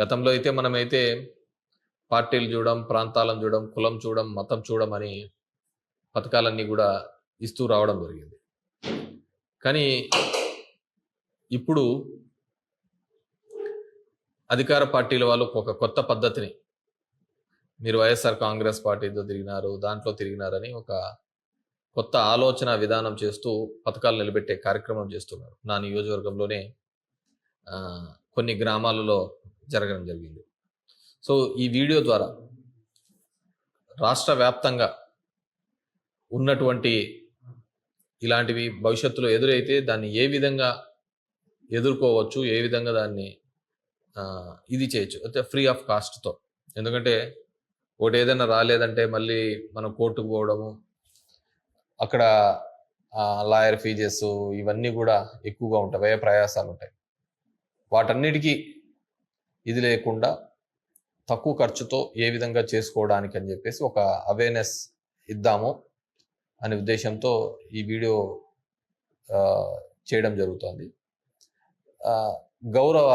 గతంలో అయితే మనమైతే పార్టీలు చూడడం ప్రాంతాలను చూడడం కులం చూడడం మతం చూడడం అని పథకాలన్నీ కూడా ఇస్తూ రావడం జరిగింది. కానీ ఇప్పుడు అధికార పార్టీల వాళ్ళు ఒక కొత్త పద్ధతిని మీరు వైఎస్ఆర్ కాంగ్రెస్ పార్టీతో తిరిగినారు దాంట్లో తిరిగినారని ఒక కొత్త ఆలోచన విధానం చేస్తూ పథకాలు నిలబెట్టే కార్యక్రమం చేస్తున్నారు. నా నియోజకవర్గంలోనే కొన్ని గ్రామాలలో జరగడం జరిగింది. సో ఈ వీడియో ద్వారా రాష్ట్ర వ్యాప్తంగా ఉన్నటువంటి ఇలాంటివి భవిష్యత్తులో ఎదురైతే దాన్ని ఏ విధంగా ఎదుర్కోవచ్చు ఏ విధంగా దాన్ని ఇది చేయొచ్చు. అయితే ఫ్రీ ఆఫ్ కాస్ట్తో ఎందుకంటే ఒకటి ఏదైనా రాలేదంటే మళ్ళీ మనం కోర్టుకు పోవడము అక్కడ లాయర్ ఫీజెస్ ఇవన్నీ కూడా ఎక్కువగా ఉంటాయి వ్యయ ప్రయాసాలు ఉంటాయి. వాటన్నిటికీ ఇది లేకుండా తక్కువ ఖర్చుతో ఏ విధంగా చేసుకోవడానికి అని చెప్పేసి ఒక అవేర్నెస్ ఇద్దాము అనే ఉద్దేశంతో ఈ వీడియో చేయడం జరుగుతుంది. గౌరవ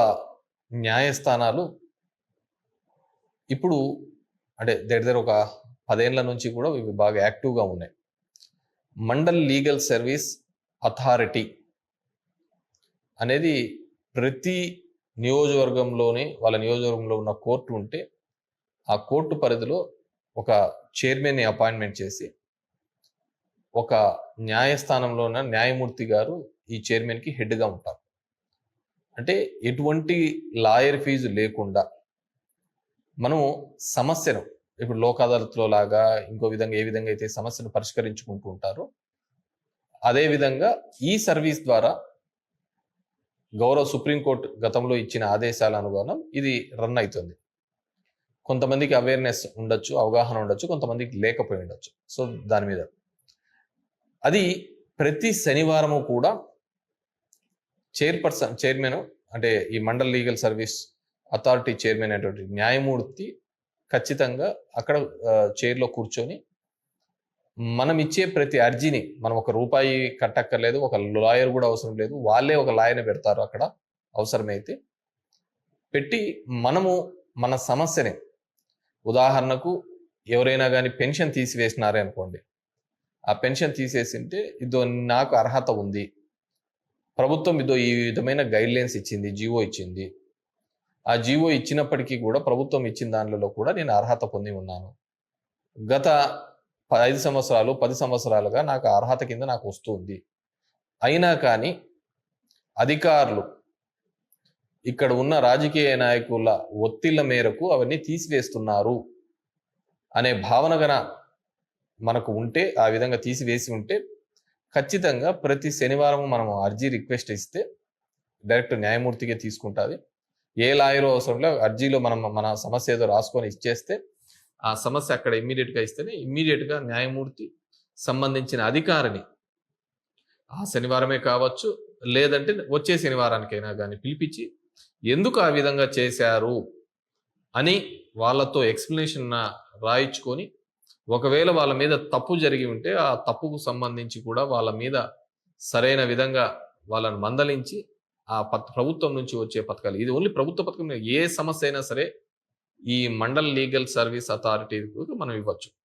న్యాయస్థానాలు ఇప్పుడు అంటే దగ్గర దగ్గర ఒక పదేళ్ళ నుంచి కూడా ఇవి బాగా యాక్టివ్గా ఉన్నాయి. మండల్ లీగల్ సర్వీస్ అథారిటీ అనేది ప్రతి నియోజకవర్గంలోనే వాళ్ళ నియోజకవర్గంలో ఉన్న కోర్టు ఉంటే ఆ కోర్టు పరిధిలో ఒక చైర్మన్ని అపాయింట్మెంట్ చేసి ఒక న్యాయస్థానంలో ఉన్న న్యాయమూర్తి గారు ఈ చైర్మన్కి హెడ్గా ఉంటారు. అంటే ఎటువంటి లాయర్ ఫీజు లేకుండా మనము సమస్యను ఇప్పుడు లోక్ అదాలత్లో లాగా ఇంకో విధంగా ఏ విధంగా అయితే సమస్యను పరిష్కరించుకుంటూ ఉంటారో అదే విధంగా ఈ సర్వీస్ ద్వారా గౌరవ సుప్రీంకోర్టు గతంలో ఇచ్చిన ఆదేశాల అనుగుణం ఇది రన్ అవుతుంది. కొంతమందికి అవేర్నెస్ ఉండొచ్చు అవగాహన ఉండొచ్చు కొంతమందికి లేకపోయి ఉండొచ్చు. సో దాని మీద. అది ప్రతి శనివారము కూడా చైర్పర్సన్ చైర్మన్ అంటే ఈ mandal legal service authority chairman అనేటువంటి న్యాయమూర్తి ఖచ్చితంగా అక్కడ చైర్లో కూర్చొని మనం ఇచ్చే ప్రతి అర్జీని మనం ఒక రూపాయి కట్టక్కర్లేదు ఒక లాయర్ కూడా అవసరం లేదు. వాళ్ళే ఒక లాయర్ని పెడతారు అక్కడ. అవసరమైతే పెట్టి మనము మన సమస్యని ఉదాహరణకు ఎవరైనా కానీ పెన్షన్ తీసివేసినారే అనుకోండి. ఆ పెన్షన్ తీసేసింటే ఇదో నాకు అర్హత ఉంది. ప్రభుత్వం ఇదో ఈ విధమైన గైడ్లైన్స్ ఇచ్చింది జీవో ఇచ్చింది. ఆ జీవో ఇచ్చినప్పటికీ కూడా ప్రభుత్వం ఇచ్చిన దానిలో కూడా నేను అర్హత పొంది ఉన్నాను. గత ఐదు సంవత్సరాలు పది సంవత్సరాలుగా నాకు అర్హత కింద నాకు వస్తుంది. అయినా కానీ అధికారులు ఇక్కడ ఉన్న రాజకీయ నాయకుల ఒత్తిళ్ళ మేరకు అవన్నీ తీసివేస్తున్నారు అనే భావన గన మనకు ఉంటే ఆ విధంగా తీసివేసి ఉంటే ఖచ్చితంగా ప్రతి శనివారం మనం అర్జీ రిక్వెస్ట్ ఇస్తే డైరెక్ట్ న్యాయమూర్తిగా తీసుకుంటుంది. ఏ లాయరు అవసరం లేదు అర్జీలో మనం మన సమస్య ఏదో రాసుకొని ఇచ్చేస్తే ఆ సమస్య అక్కడ ఇమ్మీడియట్గా ఇస్తేనే ఇమ్మీడియట్గా న్యాయమూర్తి సంబంధించిన అధికారిని ఆ శనివారమే కావచ్చు లేదంటే వచ్చే శనివారానికైనా కానీ పిలిపించి ఎందుకు ఆ విధంగా చేశారు అని వాళ్ళతో ఎక్స్ప్లెనేషన్ రాయించుకొని ఒకవేళ వాళ్ళ మీద తప్పు జరిగి ఉంటే ఆ తప్పుకు సంబంధించి కూడా వాళ్ళ మీద సరైన విధంగా వాళ్ళను మందలించి ఆ ప్రభుత్వం నుంచి వచ్చే పథకాలు. ఇది ఓన్లీ ప్రభుత్వ పథకం ఏ సమస్య అయినా సరే ఈ మండల్ లీగల్ సర్వీస్ అథారిటీ మనం ఇవ్వచ్చు.